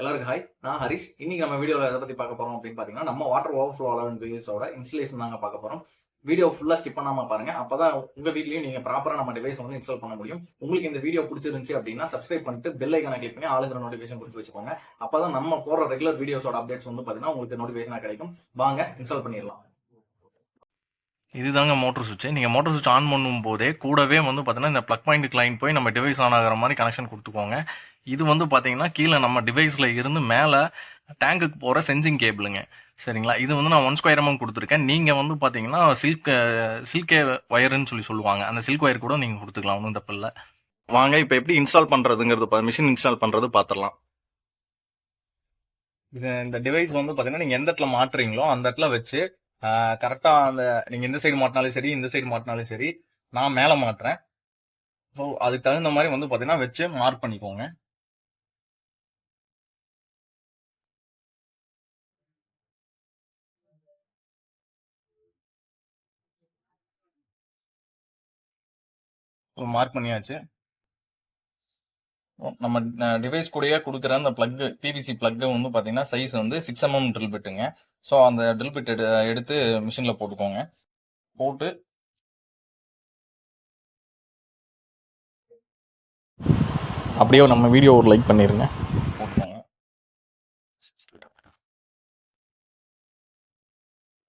எல்லாருக்கும் ஹாய் நான் ஹரிஷ். இன்னைக்கு நம்ம வீடியோவில் எதை பற்றி பார்க்க போகிறோம் அப்படின்னு பார்த்தீங்கன்னா நம்ம வாட்டர் ஓவர்ஃப்ளோ அலவன் டிவைஸோட இன்ஸ்டலேஷன் தாங்க பார்க்க போகிறோம் வீடியோ ஃபுல்லாக ஸ்கிப் பாருங்கள் பாருங்க. அப்பதான் உங்கள் வீட்லேயும் நீங்கள் ப்ராப்பராக நம்ம டிவைஸ் வந்து இன்ஸ்டால் பண்ண முடியும். உங்களுக்கு இந்த வீடியோ பிடிச்சிருந்துச்சு அப்படின்னா சப்ஸ்கிரைப் பண்ணிட்டு பெல் ஐக்கான கிளிக் பண்ணி ஆளுங்கிற நோட்டிஃபிகேஷன் கொடுத்து வச்சுக்கோங்க. அப்போ தான் நம்ம போகிற ரெகுலர் வீடியோஸோட அப்டேட்ஸ் வந்து பார்த்தீங்கன்னா உங்களுக்கு நோட்டிஃபிகேஷனாக கிடைக்கும். வாங்க இன்ஸ்டால் பண்ணிடலாம். இதுதாங்க மோட்டர் சுவிட்ச் நீங்கள் மோட்டர் சுவிட்ச் ஆன் பண்ணும் போதே கூடவே வந்து பார்த்தீங்கன்னா இந்த ப்ளக் பாயிண்ட் லைன் போய் நம்ம டிவைஸ் ஆன் ஆகிற மாதிரி கனெக்ஷன் கொடுத்துக்கோங்க. இது வந்து பார்த்தீங்கன்னா கீழே நம்ம டிவைஸில் இருந்து மேலே டேங்குக்கு போகிற சென்சிங் கேபிளுங்க சரிங்களா? இது வந்து நான் ஒன் ஸ்கொயர் அமௌண்ட் கொடுத்துருக்கேன். நீங்கள் வந்து பார்த்தீங்கன்னா சில்க் சில்கே ஒயருன்னு சொல்லி சொல்லுவாங்க. அந்த சில்க் ஒயர் கூட நீங்கள் கொடுத்துக்கலாம். ஒன்றும் தப்பு இல்லை. வாங்க இப்போ எப்படி இன்ஸ்டால் பண்ணுறதுங்கிறது மிஷின் இன்ஸ்டால் பண்ணுறது பார்த்துடலாம் இது இந்த டிவைஸ் வந்து பார்த்தீங்கன்னா நீங்கள் எந்த இடத்துல மாட்டுறீங்களோ அந்த இடத்துல வச்சு கரெக்டாக அந்த நீங்கள் இந்த சைடு மாட்டினாலும் சரி இந்த சைடு மாட்டினாலும் சரி நான் மேலே மாட்டுறேன். ஸோ அதுக்கு தகுந்த மாதிரி வந்து பார்த்தீங்கன்னா வச்சு மார்க் பண்ணிக்கோங்க. மார்க் பண்ணியாச்சு. நம்ம டிவைஸ் கூடயே கொடுக்குற அந்த பிளக் பிவிசி பிளக் வந்து பாத்தீங்கன்னா சைஸ் வந்து சிக்ஸ் எம்எம் ட்ரில் பிட்டுங்க ஸோ அந்த ட்ரில் பிட் எடுத்து மிஷினில் போட்டுக்கோங்க. போட்டு அப்படியே நம்ம வீடியோ ஒரு லைக் பண்ணிருங்க. போட்டுக்கோங்க.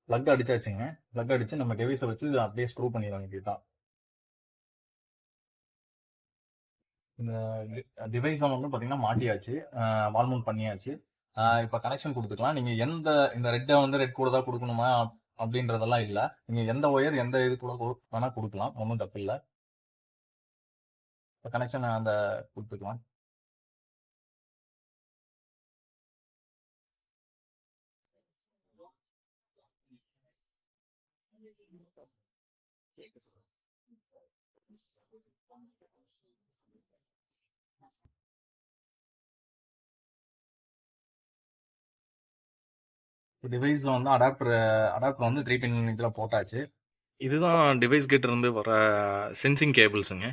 ப்ளக் அடிச்சாச்சுங்க. ப்ளக் அடிச்சு நம்ம டிவைஸை வச்சு அப்படியே ஸ்க்ரூ பண்ணிடுவாங்க இதுதான் இந்த டிவைஸ் வந்து பார்த்தீங்கன்னா மாட்டியாச்சு. வால்மவுண்ட் பண்ணியாச்சு. இப்போ கனெக்ஷன் கொடுத்துக்கலாம். நீங்கள் எந்த இந்த ரெட்டை வந்து ரெட் கூட தான் கொடுக்கணுமா? அப்படின்றதெல்லாம் இல்லை. நீங்கள் எந்த ஒயர் எந்த இது கூட வேணால் கொடுக்கலாம். ஒன்றும் தப்பு இல்லை. இப்போ கனெக்ஷன் அந்த கொடுத்துக்கலாம். டிவைஸ் வந்து அடாப்டர் அடாப்டர் வந்து த்ரீ பின் இதில் போட்டாச்சு. இதுதான் டிவைஸ் கிட்ட இருந்து வர சென்சிங் கேபிள்ஸுங்க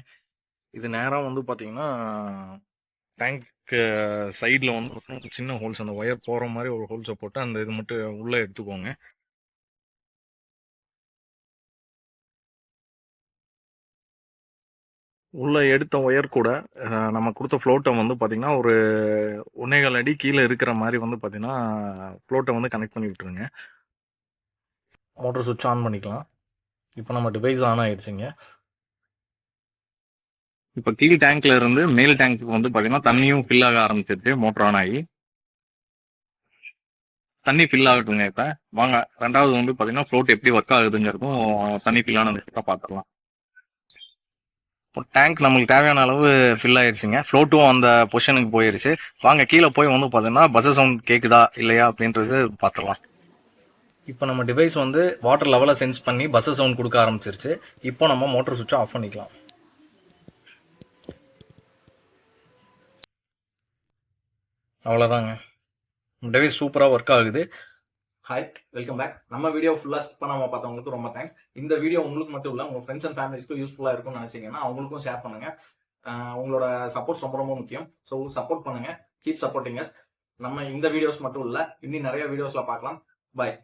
இது நேராக வந்து பார்த்தீங்கன்னா டேங்க் சைடில் வந்து சின்ன ஹோல்ஸ் அந்த ஒயர் போகிற மாதிரி ஒரு ஹோல்ஸை போட்டு அந்த இது மட்டும் உள்ளே எடுத்துக்கோங்க. உள்ளே எடுத்த ஒயர் கூட நம்ம கொடுத்த ஃப்ளோட்டை வந்து பார்த்தீங்கன்னா ஒரு ஒன்னேகால் அடி கீழே இருக்கிற மாதிரி வந்து பார்த்தீங்கன்னா ஃப்ளோட்டை வந்து கனெக்ட் பண்ணி விட்டுருங்க. மோட்டர் சுவிட்ச் ஆன் பண்ணிக்கலாம். இப்போ நம்ம டிவைஸ் ஆன் ஆகிடுச்சிங்க இப்போ கீழ் டேங்க்ல இருந்து மேல் டேங்க்கு வந்து பார்த்தீங்கன்னா தண்ணியும் ஃபில் ஆக ஆரம்பிச்சிருச்சு. மோட்டர் ஆன் ஆகி. தண்ணி ஃபில் ஆகட்டுங்க இப்போ. வாங்க ரெண்டாவது வந்து பார்த்தீங்கன்னா ஃப்ளோட் எப்படி ஒர்க் ஆகுதுங்கிறதும் தண்ணி ஃபில் ஆனதுக்கு பார்த்துடலாம் டேங்க் நம்மளுக்கு தேவையான அளவு ஃபில் ஆயிடுச்சுங்க. ஃப்ளோட்டும் அந்த பொசிஷனுக்கு போயிடுச்சு. வாங்க கீழே போய் வந்து பார்த்தீங்கன்னா பஸ் சவுண்ட் கேட்குதா இல்லையா அப்படின்றது பார்த்துடலாம் இப்போ நம்ம டிவைஸ் வந்து வாட்டர் லெவலை சென்ஸ் பண்ணி பஸ் சவுண்ட் கொடுக்க ஆரம்பிச்சிருச்சு. இப்போ நம்ம மோட்டர் சுவிட்சை ஆஃப் பண்ணிக்கலாம். அவ்வளோதாங்க டிவைஸ் சூப்பராக ஒர்க் ஆகுது. ஹாய் வெல்கம் பேக் நம்ம வீடியோ ஃபுல்லாக ஸ்கிப் பண்ணாம பார்த்தவங்களுக்கு ரொம்ப தேங்க்ஸ் இந்த வீடியோ உங்களுக்கு மட்டும் இல்லை உங்கள் ஃப்ரெண்ட்ஸ் அண்ட் ஃபேமிலிஸ்க்கு யூஸ்ஃபுல்லாக இருக்கும்னு நினச்சிங்கன்னா அவங்களுக்கும் ஷேர் பண்ணுங்க. உங்களோட சப்போர்ட் ரொம்ப ரொம்ப முக்கியம். ஸோ சப்போர்ட் பண்ணுங்க. கீப் சப்போர்ட்டிங் நம்ம இந்த வீடியோஸ் மட்டும் இல்லை இன்னும் நிறைய வீடியோஸில் பார்க்கலாம். பாய்